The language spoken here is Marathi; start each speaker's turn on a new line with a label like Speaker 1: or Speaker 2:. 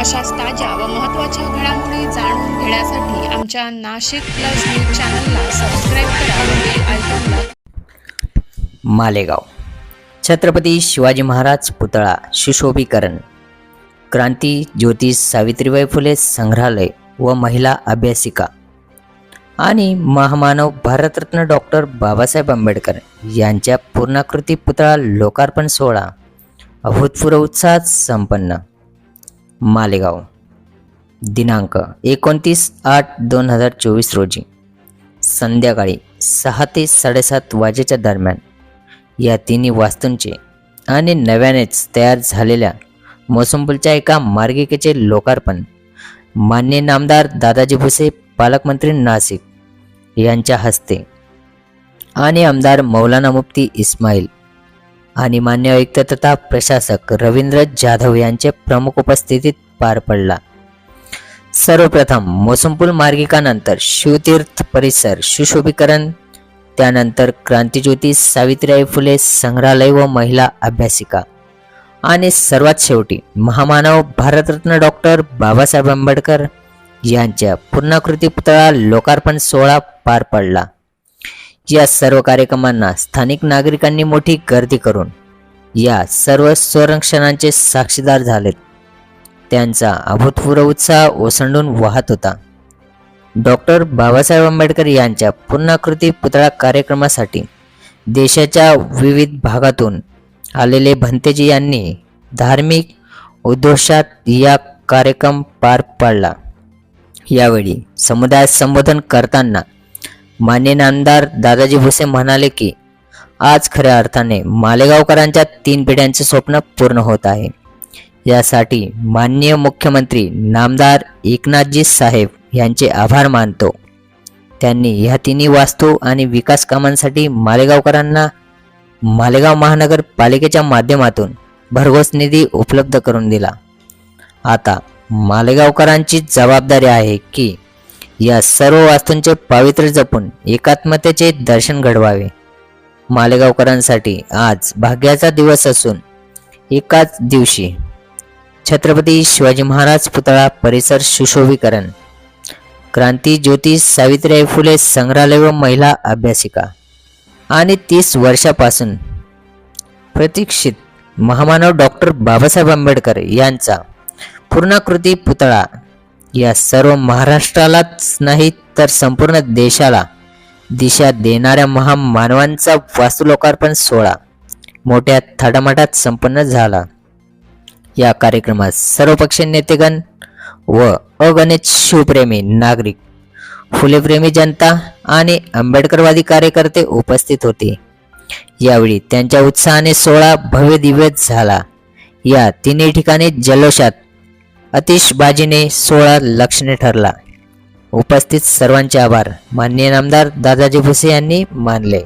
Speaker 1: अशाच ताज्या व महत्त्वाच्या घडामोडी जाणून घेण्यासाठी आमच्या नाशिक प्लस न्यूज चॅनलला सबस्क्राईब करा
Speaker 2: मालेगाव. छत्रपती शिवाजी महाराज पुतळा सुशोभीकरण. क्रांती ज्योतिष सावित्रीबाई फुले संग्रहालय व महिला अभ्यासिका. आणि महामानव भारतरत्न डॉक्टर बाबासाहेब आंबेडकर यांच्या पूर्णाकृती पुतळा लोकार्पण सोहळा. अभूतपूर्व उत्साहात संपन्न. मालेगाव. दिनांक एकोणतीस आठ दोन हजार चोवीस रोजी संध्याकाळी सहा ते साडेसात वाजेच्या दरम्यान या तिन्ही वास्तूंचे आणि नव्यानेच तयार झालेल्या मोसंबुलच्या एका मार्गिकेचे लोकार्पण मान्य नामदार दादाजी भुसे पालकमंत्री नाशिक यांच्या हस्ते आणि आमदार मौलाना मुफ्ती इस्माईल आणि मान्य आयुक्त तथा प्रशासक रवींद्र जाधव यांच्या प्रमुख उपस्थितीत पार पडला. सर्वप्रथम मोसमपूल मार्गिकानंतर शिवतीर्थ परिसर सुशोभीकरण त्यानंतर क्रांतीज्योती सावित्रीबाई फुले संग्रहालय व महिला अभ्यासिका. आणि सर्वात शेवटी महामानव भारतरत्न डॉक्टर बाबासाहेब आंबेडकर यांच्या पूर्णाकृती पुतळा लोकार्पण सोहळा पार पडला. या सर्व कार्यक्रमांना स्थानिक नागरिकांनी मोठी गर्दी करून या सर्व संरक्षणांचे साक्षीदार झालेत. त्यांचा अभूतपूर्व उत्साह ओसंडून वाहत होता. डॉक्टर बाबासाहेब आंबेडकर यांच्या पूर्णाकृती पुतळा कार्यक्रमासाठी देशाच्या विविध भागातून आलेले भंतेजी यांनी धार्मिक उद्देशात या कार्यक्रम पार पाडला. यावेळी समुदायात संबोधन करताना मान्य नामदार दादाजी भुसे म्हणाले की आज खऱ्या अर्थाने मालेगावकरांच्या तीन पिढ्यांचे स्वप्न पूर्ण होत आहे. यासाठी माननीय मुख्यमंत्री नामदार एकनाथजी साहेब यांचे आभार मानतो. त्यांनी ह्या तिन्ही वास्तू आणि विकास कामांसाठी मालेगावकरांना मालेगाव महानगरपालिकेच्या माध्यमातून भरघोस निधी उपलब्ध करून दिला. आता मालेगावकरांची जबाबदारी आहे की या सर्व वास्तूंचे पावित्र्य जपून एकात्मतेचे दर्शन घडवावे. मालेगावकरांसाठी आज भाग्याचा दिवस असून एकाच दिवशी छत्रपती शिवाजी महाराज पुतळा परिसर सुशोभीकरण क्रांती ज्योती सावित्रीबाई फुले संग्रहालय व महिला अभ्यासिका आणि तीस वर्षापासून प्रतीक्षित महामानव डॉक्टर बाबासाहेब आंबेडकर यांचा पूर्णाकृती पुतळा या सर्व महाराष्ट्रालाच नाही तर संपूर्ण देशाला दिशा देणाऱ्या महामानवांचा वास्तुलोकार्पण सोहळा मोठ्या थाटामाटात संपन्न झाला. या कार्यक्रमात सर्वपक्षीय नेतेगण व अगणित शिवप्रेमी नागरिक फुलेप्रेमी जनता आणि आंबेडकरवादी कार्यकर्ते उपस्थित होते. यावेळी त्यांच्या उत्साहाने सोहळा भव्य दिव्य झाला. या तिन्ही ठिकाणी जल्लोषात अतिशबाजीने सोळा लक्षणे ठरला. उपस्थित सर्वांचे आभार. माननीय नामदार दादाजी भुसे यांनी मानले.